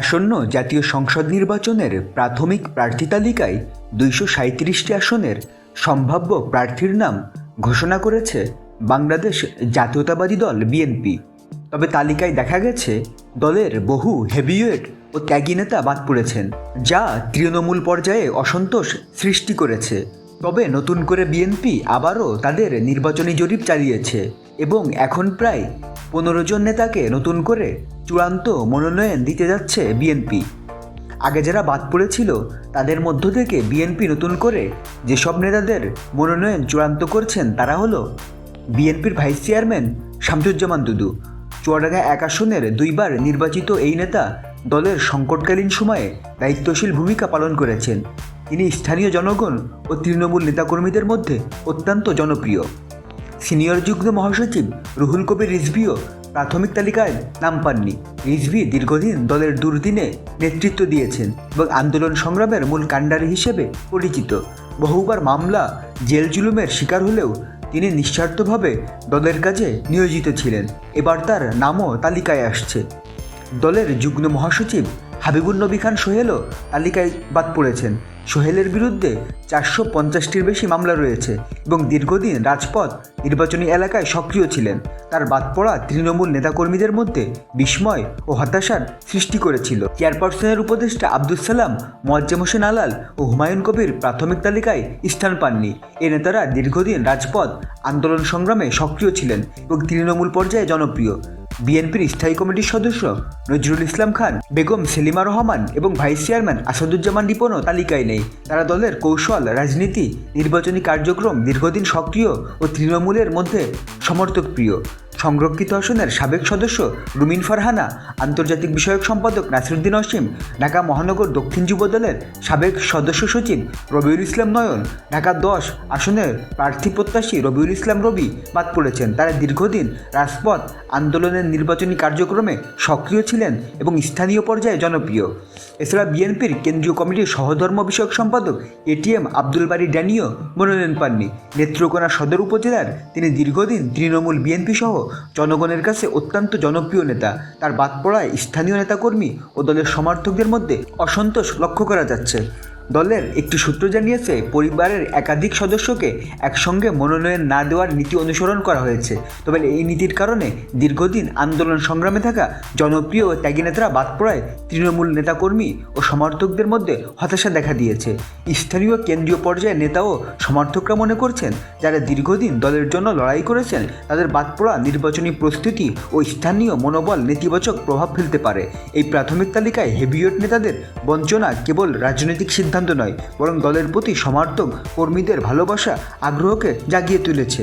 আসন্ন জাতীয় সংসদ নির্বাচনের প্রাথমিক প্রার্থী তালিকায় দুইশো সাঁত্রিশটি আসনের সম্ভাব্য প্রার্থীর নাম ঘোষণা করেছে বাংলাদেশ জাতীয়তাবাদী দল বিএনপি। তবে তালিকায় দেখা গেছে, দলের বহু হেভিওয়েট ও ত্যাগী নেতা বাদ পড়েছেন, যা তৃণমূল পর্যায়ে অসন্তোষ সৃষ্টি করেছে। তবে নতুন করে বিএনপি আবারও তাদের নির্বাচনী জরিপ চালিয়েছে এবং এখন প্রায় পনেরো জন নেতাকে নতুন করে চূড়ান্ত মনোনয়ন দিতে যাচ্ছে বিএনপি আগে যারা বাদ পড়েছিল, তাদের মধ্য থেকে বিএনপি নতুন করে যেসব নেতাদের মনোনয়ন চূড়ান্ত করছেন, তারা হলো বিএনপির ভাইস চেয়ারম্যান শামসুজ্জামান দুদু। চুয়াডাঙ্গা এক আসনের দুইবার নির্বাচিত এই নেতা দলের সংকটকালীন সময়ে দায়িত্বশীল ভূমিকা পালন করেছেন। তিনি স্থানীয় জনগণ ও তৃণমূল নেতাকর্মীদের মধ্যে অত্যন্ত জনপ্রিয়। সিনিয়র যুগ্ম মহাসচিব রুহুল কবির রিজভিও প্রাথমিক তালিকায় নাম পাননি। রিজভি দীর্ঘদিন দলের দুর্দিনে নেতৃত্ব দিয়েছেন এবং আন্দোলন সংগ্রামের মূল কাণ্ডারি হিসেবে পরিচিত। বহুবার মামলা, জেল জুলুমের শিকার হলেও তিনি নিঃস্বার্থভাবে দলের কাজে নিয়োজিত ছিলেন। এবার তার নামও তালিকায় আসছে। দলের যুগ্ম মহাসচিব হাবিবুর নবী খান সোহেলও তালিকায় বাদ পড়েছেন। সোহেলের বিরুদ্ধে চারশো পঞ্চাশটির বেশি মামলা রয়েছে এবং দীর্ঘদিন রাজপথ নির্বাচনী এলাকায় সক্রিয় ছিলেন। তার বাদ পড়া তৃণমূল নেতাকর্মীদের মধ্যে বিস্ময় ও হতাশার সৃষ্টি করেছিল। চেয়ারপারসনের উপদেষ্টা আব্দুল সালাম, মোয়াজ্জেম হোসেন আলাল ও হুমায়ুন কবির প্রাথমিক তালিকায় স্থান পাননি। এ নেতারা দীর্ঘদিন রাজপথ আন্দোলন সংগ্রামে সক্রিয় ছিলেন এবং তৃণমূল পর্যায়ে জনপ্রিয়। বিএনপির স্থায়ী কমিটির সদস্য নজরুল ইসলাম খান, বেগম সেলিমা রহমান এবং ভাইস চেয়ারম্যান আসাদুজ্জামান রিপনও তালিকায় নেই। তারা দলের কৌশল, রাজনীতি, নির্বাচনী কার্যক্রম দীর্ঘদিন সক্রিয় ও তৃণমূলের মধ্যে সমর্থক প্রিয় সংরক্ষিত আসনের সাবেক সদস্য রুমিন ফারহানা, আন্তর্জাতিক বিষয়ক সম্পাদক নাসিরুদ্দিন অসীম, ঢাকা মহানগর দক্ষিণ যুব দলের সাবেক সদস্য সচিব রবিউল ইসলাম নয়ন, ঢাকা দশ আসনের প্রার্থী প্রত্যাশী রবিউল ইসলাম রবি বাদ পড়েছেন। তারা দীর্ঘদিন রাজপথ আন্দোলনের নির্বাচনী কার্যক্রমে সক্রিয় ছিলেন এবং স্থানীয় পর্যায়ে জনপ্রিয়। এছাড়া বিএনপির কেন্দ্রীয় কমিটির সহধর্ম বিষয়ক সম্পাদক এটিএম আব্দুল বাড়ি ড্যানিও মনোনয়ন পাননি। নেত্রকোনা সদর উপজেলার তিনি দীর্ঘদিন তৃণমূল বিএনপি সহ জনগণের কাছে অত্যন্ত জনপ্রিয় নেতা। তার বাদ পড়ায় স্থানীয় নেতাকর্মী ও দলের সমর্থকদের মধ্যে অসন্তোষ লক্ষ্য করা যাচ্ছে। দলের একটি সূত্র জানিয়েছে, পরিবারের একাধিক সদস্যকে একসঙ্গে মনোনয়ন না দেওয়ার নীতি অনুসরণ করা হয়েছে। তবে এই নীতির কারণে দীর্ঘদিন আন্দোলন সংগ্রামে থাকা জনপ্রিয় ত্যাগী নেতারা বাদ পড়ায় তৃণমূল নেতাকর্মী ও সমর্থকদের মধ্যে হতাশা দেখা দিয়েছে। স্থানীয় কেন্দ্রীয় পর্যায়ে নেতা ও সমর্থকরা মনে করছেন, যারা দীর্ঘদিন দলের জন্য লড়াই করেছেন, তাদের বাদ পড়া নির্বাচনী প্রস্তুতি ও স্থানীয় মনোবল নেতিবাচক প্রভাব ফেলতে পারে। এই প্রাথমিক তালিকায় হেভিওয়েট নেতাদের বঞ্চনা কেবল রাজনৈতিক সিদ্ধান্ত নয় বরং দলের প্রতি সমর্থক কর্মীদের ভালোবাসা আগ্রহকে জাগিয়ে তুলেছে।